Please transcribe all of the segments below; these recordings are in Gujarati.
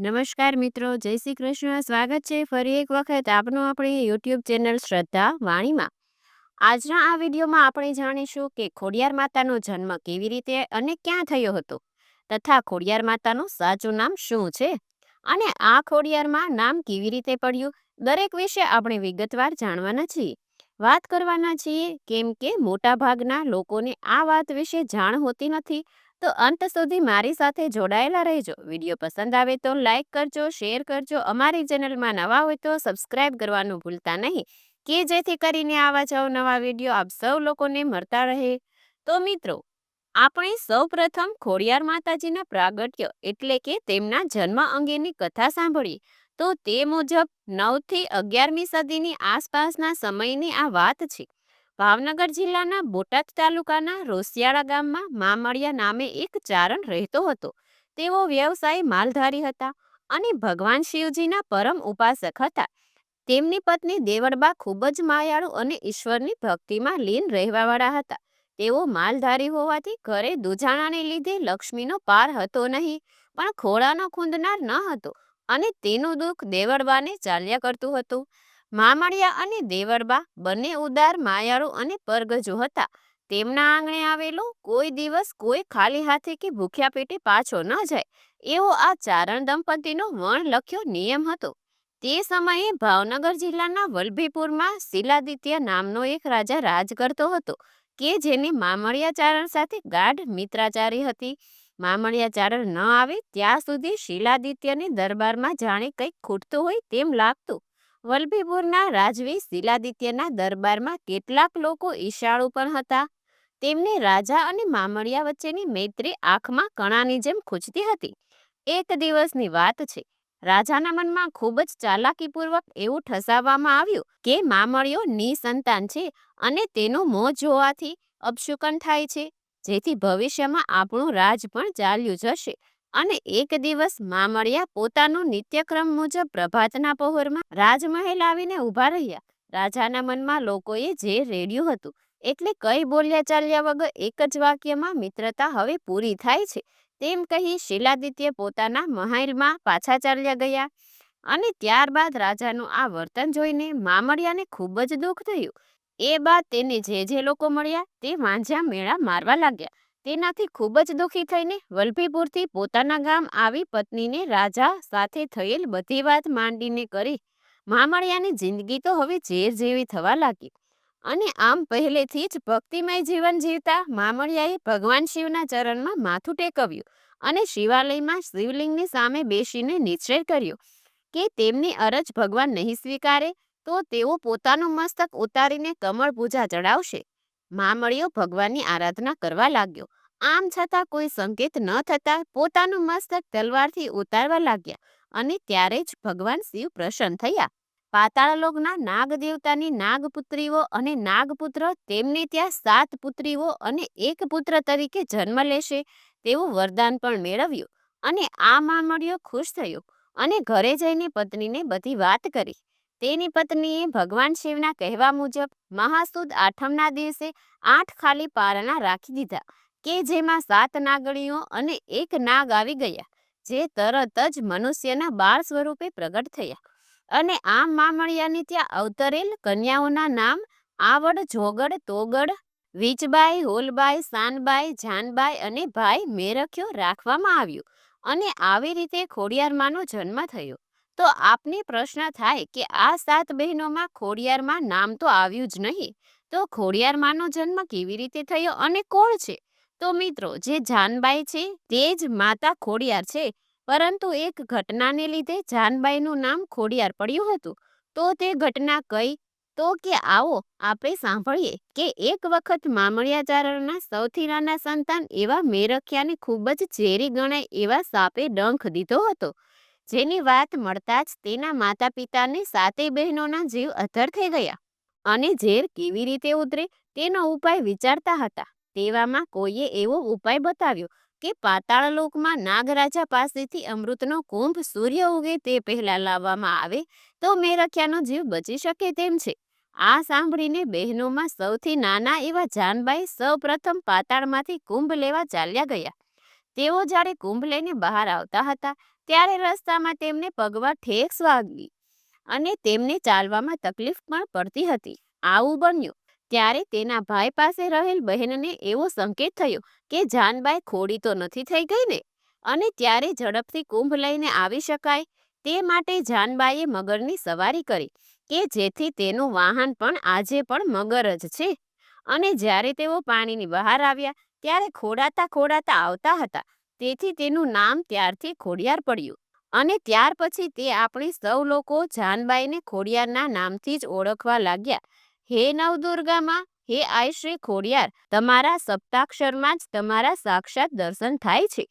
નમસ્કાર મિત્રો, જય શ્રી કૃષ્ણ. સ્વાગત છે ફરી એક વખત આપનું આપણી યુટ્યુબ ચેનલ શ્રદ્ધા વાણીમાં. આજના આ વિડીયોમાં આપણે જાણીશું કે ખોડિયાર માતાનો જન્મ કેવી રીતે અને ક્યાં થયો હતો તથા ખોડિયાર માતાનું સાચું નામ શું છે અને આ ખોડિયારમાં નામ કેવી રીતે પડ્યું દરેક વિશે આપણે વિગતવાર જાણવાના છીએ. વાત કરવાના છીએ કેમ કે મોટાભાગના લોકોને આ વાત વિશે જાણ હોતી નથી તો અંત સુધી મારી સાથે જોડાયેલા રહેજો. વીડિયો પસંદ આવે તો લાઇક કરજો, શેર કરજો. અમારી ચેનલમાં નવા હોય તો સબસ્ક્રાઇબ કરવાનું ભૂલતા નહીં. કે જેથી કરીને આવા જ નવા વીડિયો આપ સૌ લોકોને મળતા રહે. તો મિત્રો, આપણે સૌ પ્રથમ ખોડિયાર માતાજીના પ્રાગટ્ય એટલે કે તેમના જન્મ અંગેની કથા સાંભળી. તો તે મુજબ નવથી અગિયારમી સદીની આસપાસના સમયની આ વાત છે. ભાવનગર જિલ્લાના બોટાદ તાલુકાના રોસિયાળા ગામમાં મામળિયા નામે એક ચારણ રહેતો હતો. તેઓ વ્યવસાય માલધારી હતા અને ભગવાન શિવજીના પરમ ઉપાસક હતા. તેમની પત્ની દેવળબા ખૂબ જ માયાળુ અને ઈશ્વરની ભક્તિમાં લીન રહેવાવાળા હતા. તેઓ માલધારી હોવાથી ઘરે દુજાણાને લીધે લક્ષ્મીનો પાર હતો નહીં, પણ ખોળાનો ખૂંદનાર ન હતો અને તેનું દુઃખ દેવળબાને ચાલ્યા કરતું હતું. મામડિયા અને દેવરબા બંને ઉદાર, માયાળુ અને પરગજો હતા. તેમના આંગણે આવેલો કોઈ દિવસ કોઈ ખાલી હાથે કે ભૂખ્યા પેટે પાછો ન જાય, એવો આ ચારણ દંપતીનો વણ લખ્યો નિયમ હતો. તે સમયે ભાવનગર જિલ્લાના વલભીપુરમાં શિલાદિત્ય નામનો એક રાજા રાજ કરતો હતો, કે જેની મામળિયા ચારણ સાથે ગાઢ મિત્રાચારી હતી. મામળિયા ચારણ ન આવે ત્યાં સુધી શિલાદિત્યને દરબારમાં જાણે કંઈક ખૂટતું હોય તેમ લાગતું. વલભીપુરના રાજવી શિલાદિત્યના દરબારમાં કેટલાક લોકો ઈશાળુ પણ હતા. તેમને રાજા અને મામળિયા વચ્ચેની મૈત્રી આંખમાં કણાની જેમ ખૂંચતી હતી. એક દિવસની વાત છે. રાજાના મનમાં ખૂબ જ ચાલાકીપૂર્વક એવું ઠસાવવામાં આવ્યું કે મામળિયો નિસંતાન છે અને તેનું મોં જોવાથી અપશુકન થાય છે. જેથી ભવિષ્યમાં આપણું રાજ પણ ચાલ્યું જશે. અને એક દિવસ મામળિયા પોતાનું નિત્યક્રમ મુજબ પ્રભાતના પહોરમાં રાજમહેલ આવીને ઊભા રહ્યા. રાજાના મનમાં લોકોએ જે રેડ્યું હતું, એટલે કઈ બોલ્યા ચાલ્યા વગર એક જ વાક્યમાં મિત્રતા હવે પૂરી થાય છે. તેમ કહી શિલાદિત્ય પોતાના મહેલમાં પાછા ચાલ્યા ગયા અને ત્યારબાદ રાજાનું આ વર્તન જોઈને મામડિયાને ખૂબ જ દુઃખ થયું. એ બાદ તેને જે જે લોકો મળ્યા તે વાંઝ્યા મેળા મારવા લાગ્યા. તેનાથી ખૂબ જ દુઃખી થઈને વલભીપુરથી પોતાના ગામ આવી પત્નીને રાજા સાથે થયેલ બધી વાત માંડીને કરી મામળિયાની જિંદગી તો હવે ઝેર જેવી થવા લાગી. અને આમ પહેલેથી જ ભક્તિમય જીવન જીવતા મામળિયાએ ભગવાન શિવના ચરણમાં માથું ટેકવ્યું અને શિવાલયમાં શિવલિંગની સામે બેસીને નિશ્ચય કર્યો કે તેમની અરજ ભગવાન નહીં સ્વીકારે તો તેઓ પોતાનું મસ્તક ઉતારીને કમળ પૂજા ચડાવશે. મામળિયો ભગવાનની આરાધના કરવા લાગ્યો. આમ છતાં કોઈ સંકેત ન થતાં પોતાનું મસ્તક તલવારથી ઉતારવા લાગ્યા અને ત્યારે જ ભગવાન શિવ પ્રસન્ન થયા. પાતાળલોકના નાગ દેવતાની નાગપુત્રીઓ અને નાગપુત્ર તેમને ત્યાં સાત પુત્રીઓ અને એક પુત્ર તરીકે જન્મ લેશે તેવું વરદાન પણ મેળવ્યું અને આ મામળિયો ખુશ થયો અને ઘરે જઈને પત્નીને બધી વાત કરી. તેની પત્નીએ ભગવાન શિવના કહેવા મુજબ મહાસુદ આઠમના દિવસે આઠ ખાલી પારણા રાખી દીધા કે જેમાં સાત નાગણીઓ અને એક નાગ આવી ગયા, જે તરત જ મનુષ્યના બાળ સ્વરૂપે પ્રગટ થયા. અને આ મામળિયાની ત્યાં અવતરેલ કન્યાઓના નામ આવડ, જોગડ, તોગડ વીચબાઈ હોલબાઈ, સાનબાઈ, જાનબાઈ અને ભાઈ મેરખ્યો રાખવામાં આવ્યું અને આવી રીતે ખોડિયારમાંનો જન્મ થયો. તો આપને પ્રશ્ન થાય કે આ સાત બહેનોમાં ખોડિયારમાં નામ તો આવ્યું જ નહીં. તો ખોડિયારમાંનો જન્મ કેવી રીતે થયો અને કોણ છે? તો મિત્રો, જે જાનબાઈ છે તે જ માતા ખોડિયાર છે. પરંતુ એક ઘટનાને લીધે જાનબાઈનું નામ ખોડિયાર પડ્યું હતું. તો તે ઘટના કઈ? તો કે આવો, આપણે સાંભળીએ કે એક વખત મામળિયાચારણના સૌથી નાના સંતાન એવા મેરખિયાને ખૂબ જ ઝેરી ગણાય એવા સાપે ડંખ દીધો હતો. જેની વાત મળતા જ તેના માતા પિતાને સાતેય બહેનોના જીવ અધર થઈ ગયા અને ઝેર કેવી રીતે ઉતરે તેનો ઉપાય વિચારતા હતા. તેવામાં કોઈએ એવો ઉપાય બતાવ્યો કે પાતાળ લોકમાં નાગરાજા પાસેથી અમૃતનો કુંભ સૂર્ય ઉગે તે પહેલા લાવવામાં આવે તો મેરખ્યાનો જીવ બચી શકે તેમ છે. આ સાંભળીને બહેનોમાં સૌથી નાના એવા જાનબાઈ સૌ પ્રથમ પાતાળમાંથી કુંભ લેવા ચાલ્યા ગયા. તેઓ જ્યારે કુંભ લઈને બહાર આવતા હતા ત્યારે રસ્તામાં તેમને પગમાં ઠેસ વાગી અને તેમને ચાલવામાં તકલીફ પણ પડતી હતી. આવું બન્યું ત્યારે તેના ભાઈ પાસે રહેલ બહેનને એવો સંકેત થયો કે જાનબાઈ ખોડી તો નથી થઈ ગઈ ને? અને ત્યારે ઝડપથી કુંભ લઈને આવી શકાય તે માટે જાનબાઈએ મગરની સવારી કરી કે જેથી તેનું વાહન પણ આજે પણ મગર જ છે. અને જ્યારે તેઓ પાણીની બહાર આવ્યા ત્યારે ખોડાતા ખોડાતા આવતા હતા તેથી તેનું નામ ત્યારથી ખોડિયાર પડ્યું અને ત્યાર પછી તે આપણી સૌ લોકો જાનબાઈને ખોડિયારના નામથી જ ઓળખવા લાગ્યા. હે નવદુર્ગામાં, હે આય શ્રી ખોડિયાર, તમારા સપ્તાક્ષરમાં જ તમારા સાક્ષાત દર્શન થાય છે.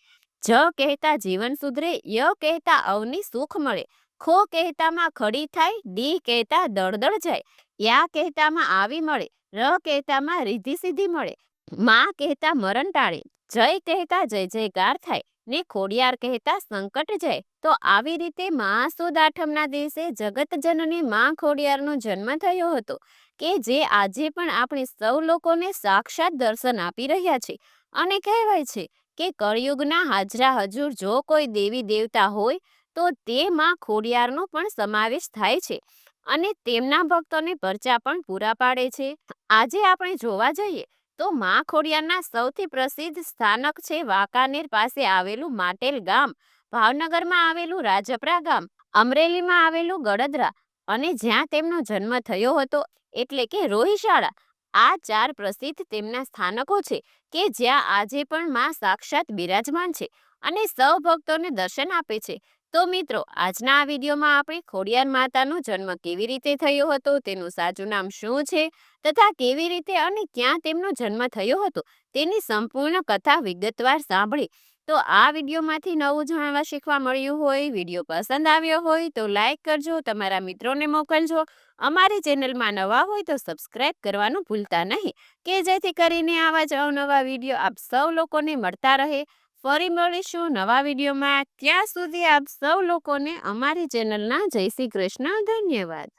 જ કહેતા જીવન સુધરે, ય કહેતા અવની સુખ મળે. ખો કહેતામાં ખડી થાય, ડી કહેતા દળદળ જાય. યા કહેતામાં આવી મળે, ર કહેતામાં રીધિ સીધી મળે. માં કહેતા મરણ ટાળે, જય કહેતા જય જયકાર થાય ને ખોડિયાર કહેતા સંકટ જાય. તો આવી રીતે મહાસુદ આઠમના દિવસે જગતજનની માં ખોડિયારનો જન્મ થયો હતો કે જે આજે પણ આપણે સૌ લોકોને સાક્ષાત દર્શન આપી રહ્યા છે. અને કહેવાય છે કે કળિયુગના હાજરા હજુર જો કોઈ દેવી દેવતા હોય, તો તે માં ખોડિયારનો પણ સમાવેશ થાય છે અને તેમના ભક્તોને પરચા પણ પૂરા પાડે છે. આજે આપણે જોવા જઈએ તો મા ખોડિયારના સૌથી પ્રસિદ્ધ સ્થાનક છે વાંકાનેર પાસે આવેલું માટેલ ગામ. ભાવનગરમાં આવેલું રાજપરા ગામ, અમરેલીમાં આવેલું ગડદરા અને જ્યાં તેમનો જન્મ થયો હતો. એટલે કે રોહિશાળા. આ ચાર પ્રસિદ્ધ તેમના સ્થાનકો છે કે જ્યાં આજે પણ મા સાક્ષાત બિરાજમાન છે અને સૌ ભક્તોને દર્શન આપે છે. તો મિત્રો, આજના આ વિડીયોમાં આપણે ખોડિયાર માતાનો જન્મ કેવી રીતે થયો હતો, તેનું સાચું નામ શું છે, તથા કેવી રીતે અને ક્યાં તેમનો જન્મ થયો હતો, તેની સંપૂર્ણ કથા વિગતવાર સાંભળી. તો આ વિડીયોમાંથી નવું જાણવા શીખવા મળ્યું હોય, વીડિયો પસંદ આવ્યો હોય, તો લાઈક કરજો, તમારા મિત્રોને મોકલજો. અમારી ચેનલમાં નવા હોય તો સબસ્ક્રાઈબ કરવાનું ભૂલતા નહીં. કે જેથી કરીને આવા જ અવનવા વીડિયો આપ સૌ લોકોને મળતા રહે. ફરી મળીશું નવા વિડીયોમાં. ત્યાં સુધી આપ સૌ લોકોને અમારી ચેનલના જય શ્રી કૃષ્ણ. ધન્યવાદ.